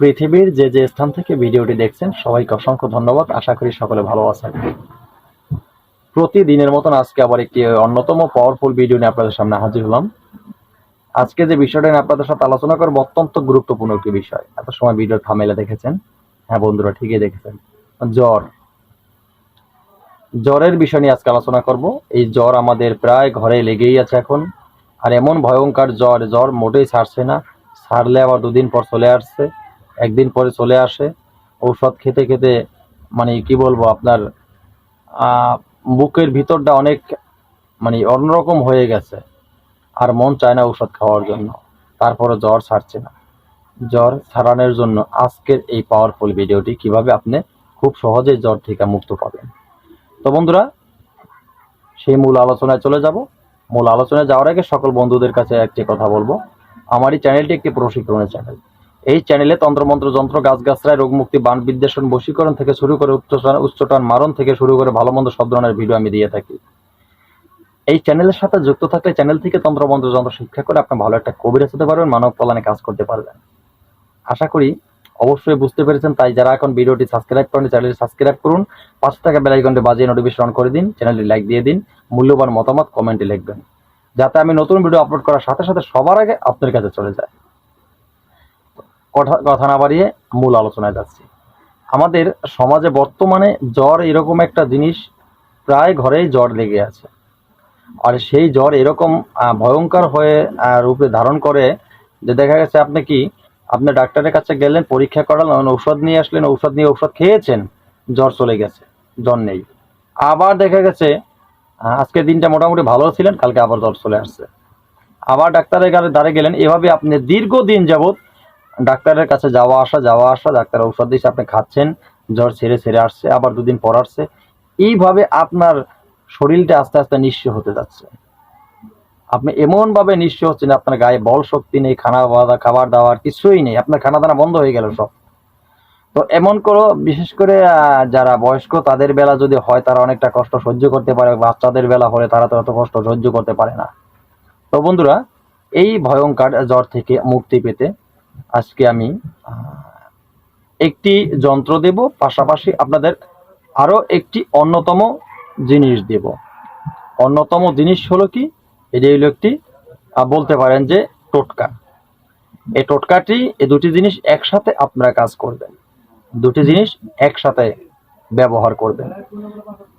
পৃথিবীর যে যে স্থান থেকে ভিডিওটি দেখছেন, সবাইকে অসংখ্য ধন্যবাদ। আশা করি সকলে ভালো আছেন। প্রতিদিনের মতন আজকে আবার একটি অন্যতম পাওয়ারফুল ভিডিও নিয়ে আপনাদের সামনে হাজির হলাম। আজকে যে বিষয়টা নিয়ে আপনাদের সাথে আলোচনা করব, অত্যন্ত গুরুত্বপূর্ণ একটি বিষয়। এত সময় ভিডিও থামেলে দেখেছেন? হ্যাঁ বন্ধুরা, ঠিকই দেখেছেন। জ্বর। জ্বরের বিষয় নিয়ে আজকে আলোচনা করব। এই জ্বর আমাদের প্রায় ঘরে লেগেই আছে এখন। আর এমন ভয়ঙ্কর জ্বর জ্বর মোটেই ছাড়ছে না। ছাড়লে আবার দুদিন পর চলে আসছে। একদিন পরে চলে আসে। ঔষধ খেতে খেতে মানে কি বলব আপনার বুকের ভিতরটা অনেক মানে অন্যরকম হয়ে গেছে। আর মন চায় না ঔষধ খাওয়ার জন্য। তারপরে জ্বর ছাড়ছে না। জ্বর ছাড়ানোর জন্য আজকের এই পাওয়ারফুল ভিডিওটি কীভাবে আপনি খুব সহজে জ্বর থেকে মুক্ত পাবেন। তো বন্ধুরা, সেই মূল আলোচনায় চলে যাব। মূল আলোচনায় যাওয়ার আগে সকল বন্ধুদের কাছে একটি কথা বলব। আমার এই চ্যানেলটি একটি প্রশিক্ষণের চ্যানেল। এই চ্যানেলে তন্ত্রমন্ত্র, যন্ত্র গাছগাছরায় রোগ মুক্তি বান বিদ্বেষণ, বশীকরণ থেকে শুরু করে উচ্চটান উচ্চটান মারণ থেকে শুরু করে ভালো মন্দ সব ধরনের ভিডিও আমি দিয়ে থাকি। এই চ্যানেলের সাথে যুক্ত থাকলে চ্যানেল থেকে তন্ত্রমন্ত্র, যন্ত্র শিক্ষা করে আপনি ভালো একটা কবিরাজ হতে পারবেন, মানব কল্যাণে কাজ করতে পারবেন। আশা করি অবশ্যই বুঝতে পেরেছেন, তাই যারা এখন ভিডিওটি সাবস্ক্রাইব করেন চ্যানেলটি সাবস্ক্রাইব করুন পাঁচ টাকা বেল আইকনটি বাজিয়ে নোটিফিকেশন অন করে দিন চ্যানেলটি লাইক দিয়ে দিন, মূল্যবান মতামত কমেন্টে লিখবেন। যাতে আমি নতুন ভিডিও আপলোড করার সাথে সাথে সবার আগে আপনার কাছে চলে যায়। কথা না বাড়িয়ে মূল আলোচনায় যাচ্ছি। আমাদের সমাজে বর্তমানে জ্বর এরকম একটা জিনিস প্রায় ঘরেই জ্বর লেগে আছে। আর সেই জ্বর এরকম ভয়ঙ্কর হয়ে রূপে ধারণ করে যে দেখা গেছে আপনি কি, আপনি ডাক্তারের কাছে গেলেন, পরীক্ষা করালেন, ঔষধ নিয়ে আসলেন, ঔষধ নিয়ে ঔষধ খেয়েছেন, জ্বর চলে গেছে, জ্বর নেই। আবার দেখা গেছে আজকের দিনটা মোটামুটি ভালো ছিলেন, কালকে আবার জ্বর চলে আসছে। আবার ডাক্তারের কাছে দ্বারে গেলেন। এভাবে আপনি দীর্ঘদিন যাবৎ ডাক্তারের কাছে যাওয়া আসা যাওয়া আসা ডাক্তার ঔষধ দিয়েছে, আপনি খাচ্ছেন, জ্বর ছেড়ে ছেড়ে আসছে, আবার দুদিন পর আসছে। এইভাবে আপনার শরীরটা আস্তে আস্তে নিঃস্ব হতে যাচ্ছে। আপনি এমনভাবে নিঃস্ব হচ্ছেন আপনার গায়ে বল শক্তি নেই, খানা বাদা, খাবার দাবার কিছুই নেই, আপনার খানা দানা বন্ধ হয়ে গেল সব। তো এমন করো, বিশেষ করে যারা বয়স্ক, তাদের বেলা যদি হয়, তারা অনেকটা কষ্ট সহ্য করতে পারে, বাচ্চাদের বেলা হলে তারা তো অত কষ্ট সহ্য করতে পারে না। তো বন্ধুরা, এই ভয়ঙ্কর জ্বর থেকে মুক্তি পেতে আজকে আমি একটি যন্ত্র দেব, পাশাপাশি আপনাদের আরও একটি অন্যতম জিনিস দেব। অন্যতম জিনিস হলো কি? এটি হলো একটি বলতে পারেন যে টোটকা। এই টোটকাটি, এই দুটি জিনিস একসাথে আপনারা কাজ করবেন। দুটি জিনিস একসাথে ব্যবহার করবেন।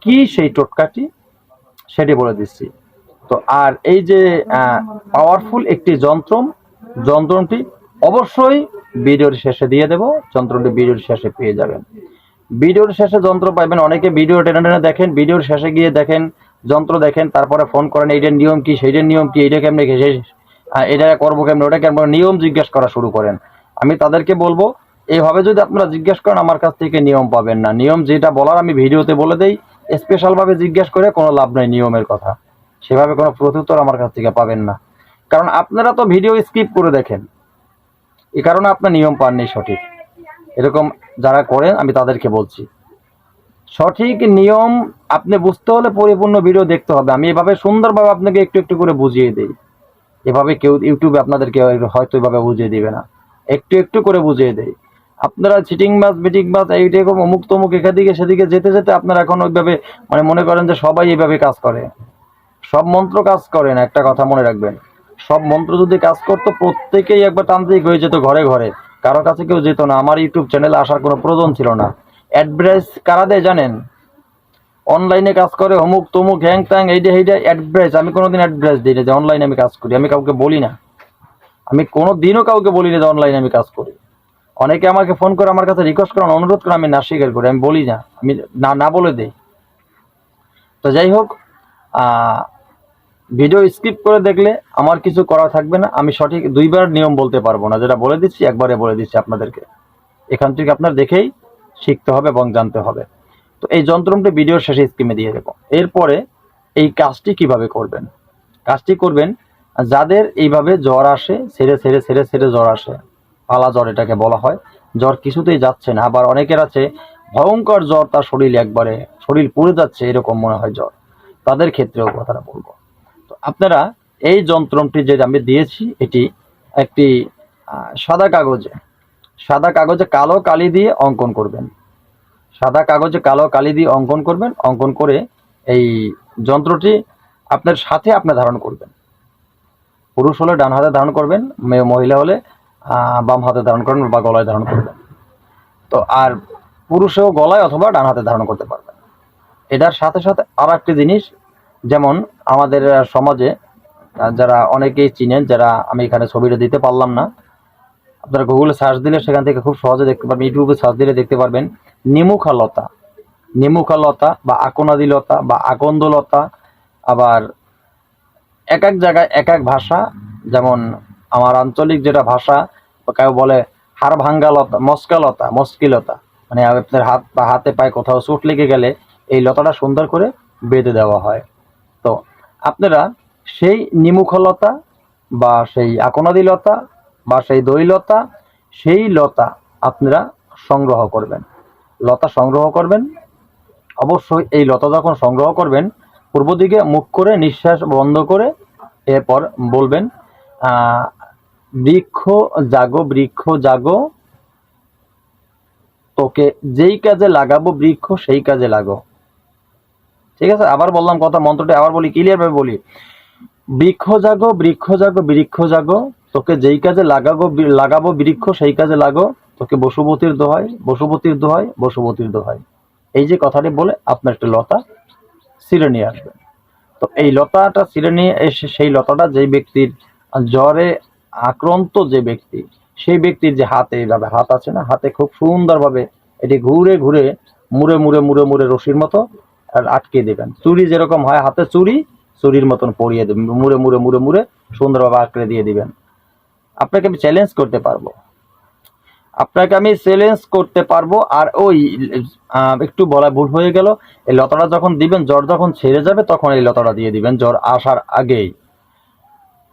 কি সেই টোটকাটি? সেটি বলে দিচ্ছি। তো আর এই যে পাওয়ারফুল একটি যন্ত্র যন্ত্রটি অবশ্যই ভিডিওর শেষে দিয়ে দেব, যন্ত্রটি ভিডিওর শেষে পেয়ে যাবেন। ভিডিওর শেষে যন্ত্র পাইবেন, অনেকে ভিডিও টেনে টেনে দেখেন, ভিডিওর শেষে গিয়ে দেখেন, যন্ত্র দেখেন, তারপরে ফোন করেন, এইটার নিয়ম কি, সেইটার নিয়ম কি, এইটা কেমনে এটা করব কেমনে, ওটা কেমন, নিয়ম জিজ্ঞেস করা শুরু করেন। আমি তাদেরকে বলব, এইভাবে যদি আপনারা জিজ্ঞেস করেন, আমার কাছ থেকে নিয়ম পাবেন না। নিয়ম যেটা বলার, আমি ভিডিওতে বলে দেই স্পেশালভাবে জিজ্ঞেস করে কোনো লাভ নাই নিয়মের কথা। সেভাবে কোনো প্রত্যুত্তর আমার কাছ থেকে পাবেন না। কারণ আপনারা তো ভিডিও স্কিপ করে দেখেন। এই কারণে আপনার নিয়ম পাননি সঠিক। এরকম যারা করেন, আমি তাদেরকে বলছি। সঠিক নিয়ম আপনি বুঝতে হলে পরিপূর্ণ ভিডিও দেখতে হবে। আমি এভাবে সুন্দরভাবে আপনাকে একটু একটু করে বুঝিয়ে দিই। এভাবে কেউ ইউটিউবে আপনাদেরকে হয়তো এভাবে বুঝিয়ে দিবে না। একটু একটু করে বুঝিয়ে দেয় আপনারা চিটিং বাস বিটিং বাস এইটা এরকম অমুক তমুক এখাদিকে সেদিকে যেতে যেতে আপনারা এখন ওইভাবে মানে মনে করেন যে সবাই এইভাবে কাজ করে। সব মন্ত্র কাজ করেন একটা কথা মনে রাখবেন। সব মন্ত্র যদি কাজ করতো, প্রত্যেকেই একবার তান্ত্রিক হয়ে যেত ঘরে ঘরে। কারও কাছে কেউ যেত না। আমার ইউটিউব চ্যানেলে আসার কোনো প্রয়োজন ছিল না। অ্যাডভাইস কারা দেয় জানেন? অনলাইনে কাজ করে অমুক তমুক হ্যাং ত্যাং এইটা এইটা অ্যাডভাইস। আমি কোনোদিন অ্যাডভাইস দিই না যে অনলাইনে আমি কাজ করি। আমি কাউকে বলি না। আমি কোনো দিনও কাউকে বলি না যে অনলাইনে আমি কাজ করি। অনেকে আমাকে ফোন করে আমার কাছে রিকোয়েস্ট করেন অনুরোধ করে আমি না স্বীকার করি। আমি বলি না। আমি না না বলে দেই। তো যাই হোক ভিডিও স্কিপ করে দেখলে আমার কিছু করা থাকবে না। আমি সঠিক দুইবার নিয়ম বলতে পারব না। যেটা বলে দিচ্ছি, একবারে বলে দিচ্ছি আপনাদেরকে। এখান থেকে আপনার দেখেই শিখতে হবে এবং জানতে হবে। তো এই যন্ত্রমটি ভিডিওর শেষে স্কিমে দিয়ে দেবো। এরপরে এই কাজটি কীভাবে করবেন? কাজটি করবেন, যাদের এইভাবে জ্বর আসে, ছেড়ে ছেড়ে ছেড়ে ছেড়ে জ্বর আসে, পালা জ্বর এটাকে বলা হয়, জ্বর কিছুতেই যাচ্ছে না। আবার অনেকের আছে, ভয়ঙ্কর জ্বর তার শরীর একবারে, শরীর পুড়ে যাচ্ছে এরকম মনে হয় জ্বর। তাদের ক্ষেত্রেও কথাটা বলব। আপনারা এই যন্ত্রটি যে আমি দিয়েছি, এটি একটি সাদা কাগজে সাদা কাগজে কালো কালি দিয়ে অঙ্কন করবেন। সাদা কাগজে কালো কালি দিয়ে অঙ্কন করবেন, অঙ্কন করে এই যন্ত্রটি আপনার সাথে আপনি ধারণ করবেন। পুরুষ হলে ডান হাতে ধারণ করবেন, মেয়ে, মহিলা হলে বাম হাতে ধারণ করবেন বা গলায় ধারণ করবেন। তো আর পুরুষেও গলায় অথবা ডান হাতে ধারণ করতে পারবেন। এটার সাথে সাথে আর একটি জিনিস যেমন আমাদের সমাজে যারা অনেকেই চিনেন, যারা আমি এখানে ছবিটা দিতে পারলাম না, আপনারা গুগলে সার্চ দিলে সেখান থেকে খুব সহজে দেখতে পারবেন, ইউটিউবে সার্চ দিলে দেখতে পারবেন নিমুখা লতা নিমুখা লতা বা আকনাদি লতা বা আকন্দ লতা আবার এক এক জায়গায় এক এক ভাষা, যেমন আমার আঞ্চলিক যেটা ভাষা, কেউ বলে হাড় ভাঙ্গা লতা মস্কা লতা মস্কি মানে আপনার হাত বা হাতে পায়ে কোথাও চোট লেগে গেলে এই লতাটা সুন্দর করে বেঁধে দেওয়া হয়। আপনারা সেই নিমুখলতা বা সেই আকনাদি লতা বা সেই দই লতা সেই লতা আপনারা সংগ্রহ করবেন। লতা সংগ্রহ করবেন। অবশ্যই এই লতা যখন সংগ্রহ করবেন, পূর্ব দিকে মুখ করে নিঃশ্বাস বন্ধ করে এরপর বলবেন বৃক্ষ জাগো বৃক্ষ জাগো। তোকে যেই কাজে লাগাবো বৃক্ষ, সেই কাজে লাগো। ঠিক আছে? আবার বললাম কথা, মন্ত্রটা আবার বলি ক্লিয়ার ভাবে বলি। বৃক্ষ জাগো বৃক্ষ জাগো বৃক্ষ জাগো তোকে যেই কাজে লাগাবো লাগাবো বৃক্ষ, সেই কাজে লাগো। তোকে বসুবতীর দোহাই বসুবতীর দোহাই বসুবতীর দোহাই। এই যে কথাটি বলে, আপনার একটা লতা ছিঁড়ে নিয়ে আসবেন তো এই লতাটা ছিঁড়ে নিয়ে এসে, সেই লতাটা যেই ব্যক্তির জ্বরে আক্রান্ত যে ব্যক্তি, সেই ব্যক্তির যে হাতে এইভাবে হাত আছে না, হাতে খুব সুন্দরভাবে এটি ঘুরে ঘুরে, মুড়ে মুড়ে মুড়ে মুড়ে রশির মতো আটকে দেবেন। চুরি যেরকম হয়, হাতে চুরি, চুরির মতন পরিয়ে দেবেন। মুড়ে মুড়ে মুড়ে মুড়ে সুন্দরভাবে আঁকড়ে দিয়ে দিবেন। আপনাকে আমি চ্যালেঞ্জ করতে পারব। আপনাকে আমি চ্যালেঞ্জ করতে পারব আর ওই একটু বলা ভুল হয়ে গেল, এই লতাটা যখন দিবেন, জ্বর যখন ছেড়ে যাবে, তখন এই লতাটা দিয়ে দিবেন, জ্বর আসার আগেই।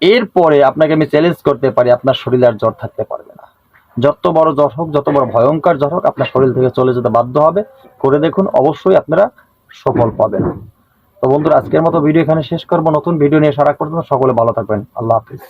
এরপরে আপনাকে আমি চ্যালেঞ্জ করতে পারি, আপনার শরীরে আর জ্বর থাকতে পারবে না। যত বড় জ্বর হোক, যত বড় ভয়ঙ্কর জ্বর হোক, আপনার শরীর থেকে চলে যেতে বাধ্য হবে। করে দেখুন, অবশ্যই আপনারা সফল পাবেন। তো বন্ধুরা, আজকের মতো ভিডিও এখানে শেষ করব। নতুন ভিডিও নিয়ে সারা করবেন সকলে ভালো থাকবেন। আল্লাহ হাফিজ।